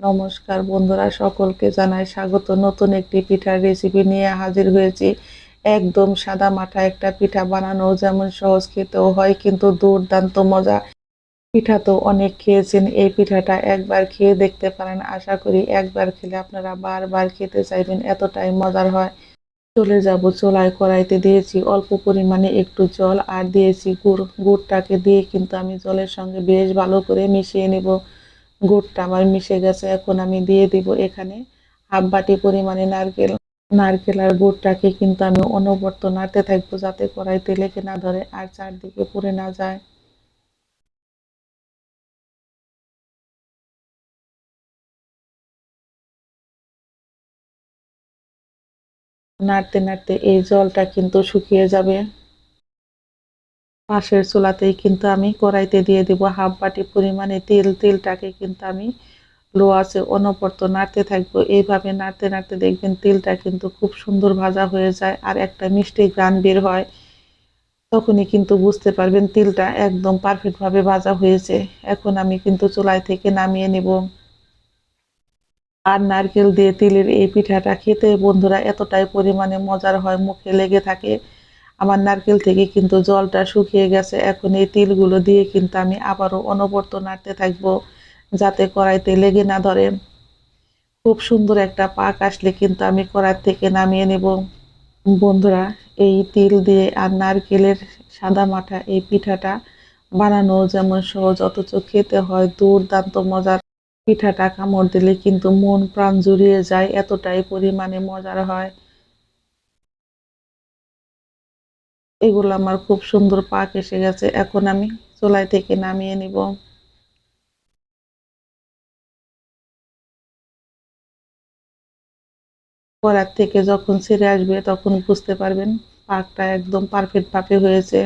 নমস্কার বন্ধুরা, সকলকে জানাই স্বাগত। নতুন একটি পিঠার রেসিপি নিয়ে হাজির হয়েছি। একদম সাদা মাঠা একটা পিঠা বানানো যেমন সহজ খেতেও হয়, কিন্তু দুর্দান্ত মজা। পিঠা তো অনেক খেয়েছেন, এই পিঠাটা একবার খেয়ে দেখতে পারেন। আশা করি একবার খেলে আপনারা বারবার খেতে চাইবেন, এতটাই মজার হয়। চলে যাব, চোলায় কড়াইতে দিয়েছি অল্প পরিমাণে একটু জল আর দিয়েছি গুড়। গুড়টাকে দিয়ে কিন্তু আমি জলের সঙ্গে বেশ ভালো করে মিশিয়ে নেব। গুড়টা আমার মিশে গেছে, এখন আমি দিয়ে দিব এখানে হাফ বাটি পরিমাণে নারকেল। নারকেল আর গুড়টাকে কিন্তু আমি অনবর্ত নাড়তে থাকব যাতে কড়াইতে লেগে না ধরে আর চারদিকে পুড়ে না যায়। নাড়তে নাড়তে এই জলটা কিন্তু শুকিয়ে যাবে। পাশের চুলাতেই কিন্তু আমি কড়াইতে দিয়ে দিব হাফ বাটি পরিমাণে তেল। তেলটাকে কিন্তু আমি লো আছে, অনবর্ত নাড়তে থাকব। এইভাবে নাড়তে নাড়তে দেখবেন তেলটা কিন্তু খুব সুন্দর ভাজা হয়ে যায় আর একটা মিষ্টি গ্রান বের হয়। তখনই কিন্তু বুঝতে পারবেন তিলটা একদম পারফেক্টভাবে ভাজা হয়েছে। এখন আমি কিন্তু চুলাই থেকে নামিয়ে নেব। আর নারকেল দিয়ে তিলের এই পিঠাটা খেতে বন্ধুরা এতটাই পরিমাণে মজার হয়, মুখে লেগে থাকে। আমার নারকেল থেকে কিন্তু জলটা শুকিয়ে গেছে। এখন এই তিলগুলো দিয়ে কিন্তু আমি আবারও অনবর্ত নাড়তে থাকব, যাতে কড়াইতে লেগে না ধরে। খুব সুন্দর একটা পাক আসলে কিন্তু আমি কড়াই থেকে নামিয়ে নেব। বন্ধুরা, এই তিল দিয়ে আর নারকেলের সাদা মাঠা এই পিঠাটা বানানো যেমন সহজ, অথচ খেতে হয় দুর্দান্ত মজার। পিঠাটা কামড় দিলে কিন্তু মন প্রাণ জুড়িয়ে যায়, এতটাই পরিমাণে মজার হয়। এগুলো আমার খুব সুন্দর পাক এসে গেছে। এখন আমি চোলাই থেকে নামিয়ে নিব। পরার থেকে যখন ছেড়ে আসবে তখন বুঝতে পারবেন পাকটা একদম পারফেক্ট ভাবে হয়েছে।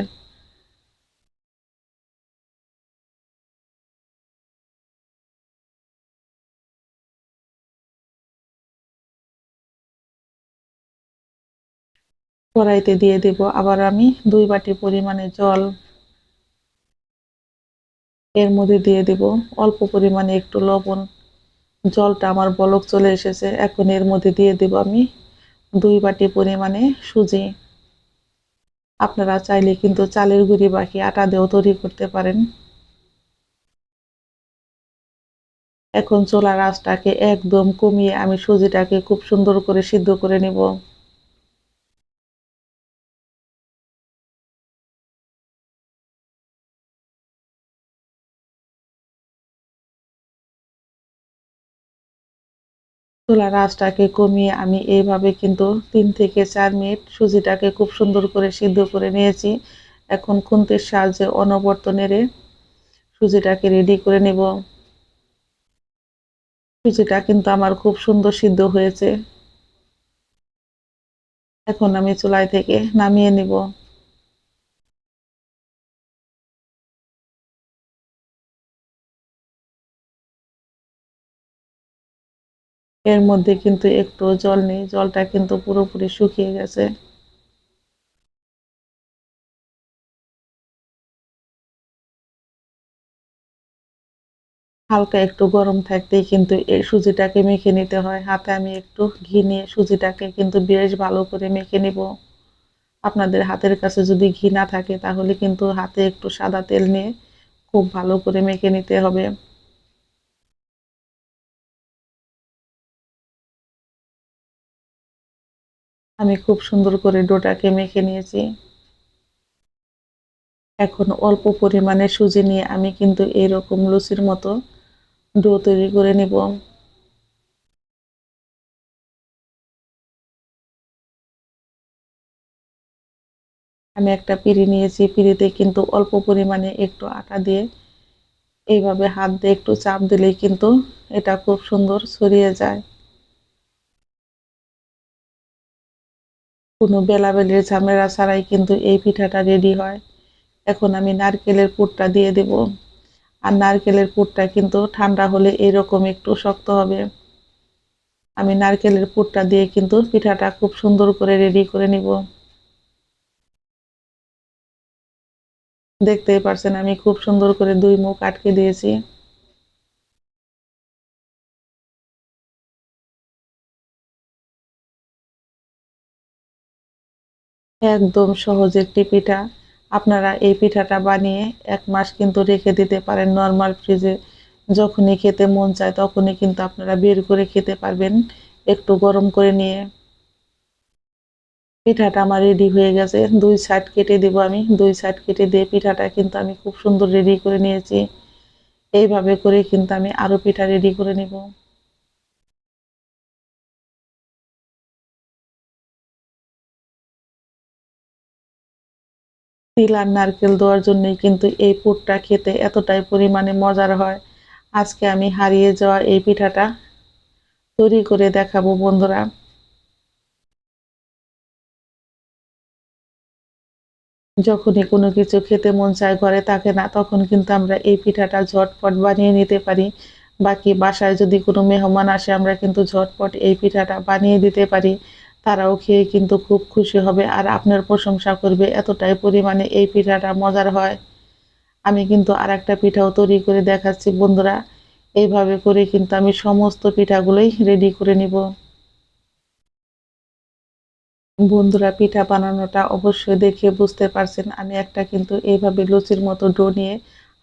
কড়াইতে দিয়ে দেব। আবার আমি দুই বাটি পরিমাণে জল এর মধ্যে দিয়ে দেব। অল্প পরিমাণে একটু লবণ। জলটা আমার বলক চলে এসেছে। এখন এর মধ্যে দিয়ে দেব আমি দুই বাটি পরিমাণে সুজি। আপনারা চাইলে কিন্তু চালের গুঁড়ি বাকি আটা দিয়েও তৈরি করতে পারেন। এখন চোলা রাসটাকে একদম কমিয়ে আমি সুজিটাকে খুব সুন্দর করে সিদ্ধ করে নিব। চুলার আঁচটাকে কমিয়ে আমি এইভাবে কিন্তু তিন থেকে চার মিনিট সুজিটাকে খুব সুন্দর করে সিদ্ধ করে নিয়েছি। এখন খুন্তির সাহায্যে অনবর্ত নেড়ে সুজিটাকে রেডি করে নেব। সুজিটা কিন্তু আমার খুব সুন্দর সিদ্ধ হয়েছে। এখন আমি চুলাই থেকে নামিয়ে নিব। এর মধ্যে কিন্তু একটু জল নেই, জলটা কিন্তু পুরোপুরি শুকিয়ে গেছে। হালকা একটু গরম থাকতেই কিন্তু এই সুজিটাকে মেখে নিতে হয়। হাতে আমি একটু ঘি নিয়ে সুজিটাকে কিন্তু বেশ ভালো করে মেখে নিব। আপনাদের হাতের কাছে যদি ঘি না থাকে, তাহলে কিন্তু হাতে একটু সাদা তেল নিয়ে খুব ভালো করে মেখে নিতে হবে। আমি খুব সুন্দর করে ডোটাকে মেখে নিয়েছি। এখন অল্প পরিমাণে সুজি নিয়ে আমি কিন্তু এইরকম লুচির মতো ডো তৈরি করে নিব। আমি একটা পিড়ি নিয়েছি, পিড়িতে কিন্তু অল্প পরিমাণে একটু আটা দিয়ে এইভাবে হাত দিয়ে একটু চাপ দিলেই কিন্তু এটা খুব সুন্দর ছড়িয়ে যায়। কোনো বেলাবেলির ঝামেলা ছাড়াই কিন্তু এই পিঠাটা রেডি হয়। এখন আমি নারকেলের পুরটা দিয়ে দেব। আর নারকেলের পুরটা কিন্তু ঠান্ডা হলে এরকম একটু শক্ত হবে। আমি নারকেলের পুরটা দিয়ে কিন্তু পিঠাটা খুব সুন্দর করে রেডি করে নিব। দেখতেই পারছেন আমি খুব সুন্দর করে দুই মুখ আটকে দিয়েছি। একদম সহজ একটি পিঠা। আপনারা এই পিঠাটা বানিয়ে এক মাস কিন্তু রেখে দিতে পারেন নর্মাল ফ্রিজে যখনই খেতে মন চায় তখনই কিন্তু আপনারা বের করে খেতে পারবেন একটু গরম করে নিয়ে। পিঠাটা আমার রেডি হয়ে গেছে। দুই সাইড কেটে দেবো আমি। দুই সাইড কেটে দিয়ে পিঠাটা কিন্তু আমি খুব সুন্দর রেডি করে নিয়েছি। এইভাবে করে কিন্তু আমি আরও পিঠা রেডি করে নিব। তিল আর নারকেল দেওয়ার জন্যই, কিন্তু এই পুরটা খেতে এতটাই পরিমাণে মজার হয়। আজকে আমি হারিয়ে যাওয়া এই পিঠাটা তৈরি করে দেখাবো বন্ধুরা। যখনই কোনো কিছু খেতে মন চায় ঘরে থাকে না, তখন কিন্তু আমরা এই পিঠাটা ঝটপট বানিয়ে নিতে পারি। বাকি বাসায় যদি কোনো মেহমান আসে, আমরা কিন্তু ঝটপট এই পিঠাটা বানিয়ে দিতে পারি। তারাও খেয়ে কিন্তু খুব খুশি হবে আর আপনার প্রশংসা করবে এতটাই পরিমাণে এই পিঠাটা মজার হয়। আমি কিন্তু আর একটা পিঠাও তৈরি করে দেখাচ্ছি বন্ধুরা। এইভাবে করে কিন্তু আমি সমস্ত পিঠাগুলোই রেডি করে নিব। বন্ধুরা, পিঠা বানানোটা অবশ্যই দেখে বুঝতে পারছেন। আমি একটা কিন্তু এইভাবে লুচির মতো ডো নিয়ে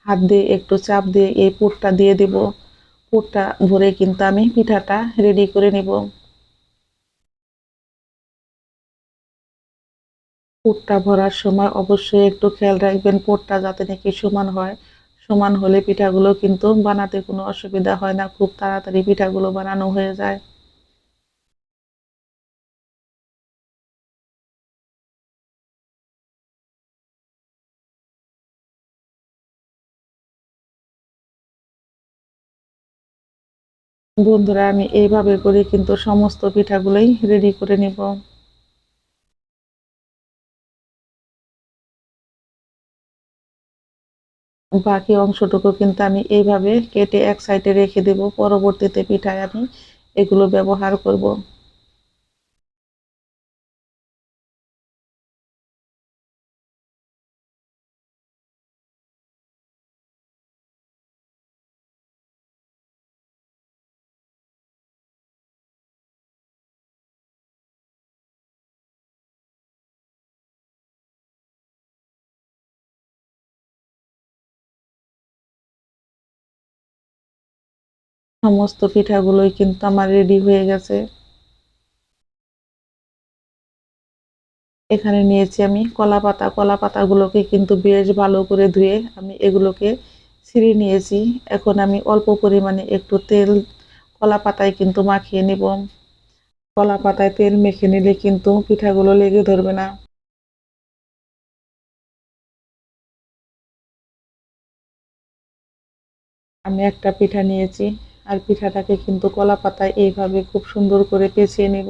হাত দিয়ে একটু চাপ দিয়ে এই পুরটা দিয়ে দেব। পুরটা ভরে কিন্তু আমি পিঠাটা রেডি করে নিব। পুরটা ভরার সময় অবশ্যই একটু খেয়াল রাখবেন পুরটা যাতে নাকি সমান হয়। সমান হলে পিঠাগুলো কিন্তু বানাতে কোনো অসুবিধা হয় না, খুব তাড়াতাড়ি পিঠাগুলো বানানো হয়ে যায়। বন্ধুরা, আমি এইভাবে করে কিন্তু সমস্ত পিঠাগুলোই রেডি করে নিব। বাকি অংশটুকু কিন্তু আমি এইভাবে কেটে এক সাইডে রেখে দেব। পরবর্তীতে পিঠায় আমি এগুলো ব্যবহার করব। সমস্ত পিঠাগুলোই কিন্তু আমার রেডি হয়ে গেছে। এখানে নিয়েছি আমি কলা পাতা। কলা পাতাগুলোকে কিন্তু বেশ ভালো করে ধুয়ে আমি এগুলোকে ছিঁড়ে নিয়েছি। এখন আমি অল্প পরিমাণে একটু তেল কলা পাতায় কিন্তু মাখিয়ে নেব। কলা পাতায় তেল মেখে নিলে কিন্তু পিঠাগুলো লেগে ধরবে না। আমি একটা পিঠা নিয়েছি। আর পিঠাটাকে কিন্তু কলা পাতায় এইভাবে খুব সুন্দর করে পেঁচিয়ে নেব।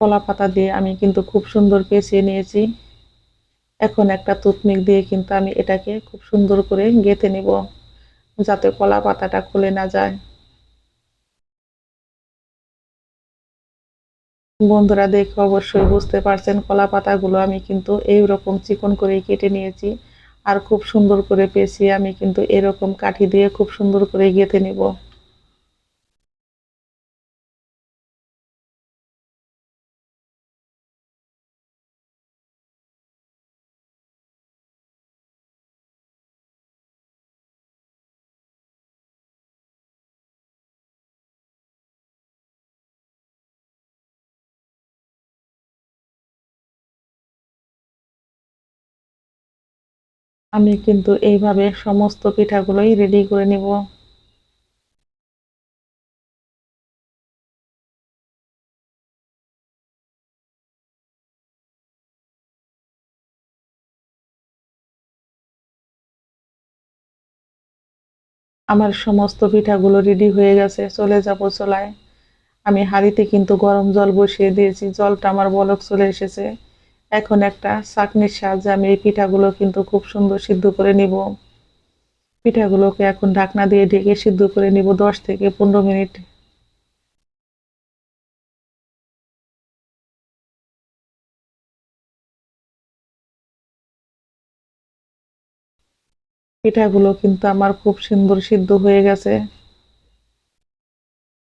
কলা পাতা দিয়ে আমি কিন্তু খুব সুন্দর পেঁচিয়ে নিয়েছি। এখন একটা টুথপিক দিয়ে কিন্তু আমি এটাকে খুব সুন্দর করে গেঁথে নিব, যাতে কলা পাতাটা খুলে না যায়। বন্ধুরা দেখে অবশ্যই বুঝতে পারছেন কলা পাতাগুলো আমি কিন্তু এইরকম চিকন করে কেটে নিয়েছি। আর খুব সুন্দর করে পেঁচিয়ে আমি কিন্তু এরকম কাঠি দিয়ে খুব সুন্দর করে গেঁথে নিব। আমি কিন্তু এইভাবে সমস্ত পিঠাগুলোই রেডি করে নিব। আমার সমস্ত পিঠাগুলো রেডি হয়ে গেছে, চলে যাব চলায়। আমি হাঁড়িতে কিন্তু গরম জল বসিয়ে দিয়েছি, জলটা আমার বলক চলে এসেছে। এখন একটা চাকনির সাহায্যে আমি এই পিঠাগুলো কিন্তু খুব সুন্দর সিদ্ধ করে নিব। পিঠাগুলোকে এখন ঢাকনা দিয়ে ঢেকে সিদ্ধ করে নিব দশ থেকে পনেরো মিনিট। পিঠাগুলো কিন্তু আমার খুব সুন্দর সিদ্ধ হয়ে গেছে।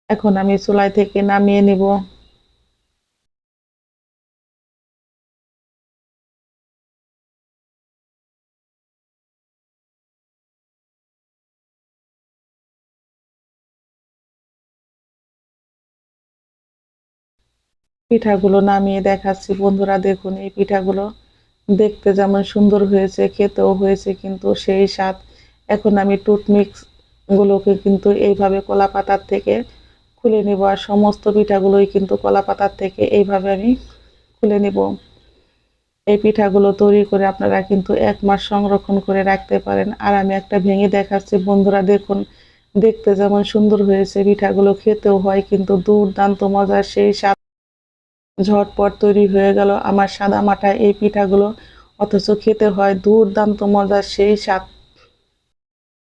এখন আমি চুলাই থেকে নামিয়ে নিব। পিঠাগুলো নামিয়ে দেখাচ্ছি। বন্ধুরা দেখুন, এই পিঠাগুলো দেখতে যেমন সুন্দর হয়েছে, খেতেও হয়েছে, কিন্তু সেই স্বাদ এখন আমি টুথমিক্স গুলোকে কিন্তু এইভাবে কলা পাতার থেকে খুলে নিব আর সমস্ত পিঠাগুলোই কিন্তু কলা পাতার থেকে এইভাবে আমি খুলে নিব। এই পিঠাগুলো তৈরি করে আপনারা কিন্তু এক মাস সংরক্ষণ করে রাখতে পারেন। আর আমি একটা ভেঙে দেখাচ্ছি, বন্ধুরা দেখুন, দেখতে যেমন সুন্দর হয়েছে, পিঠাগুলো খেতেও হয়, কিন্তু দুর্দান্ত মজার সেই স্বাদ। ঝটপট তৈরি হয়ে গেল। আমার সাদা মাটা এই পিঠাগুলো, অথচ খেতে হয় দুর্দান্ত মজার সেই স্বাদ।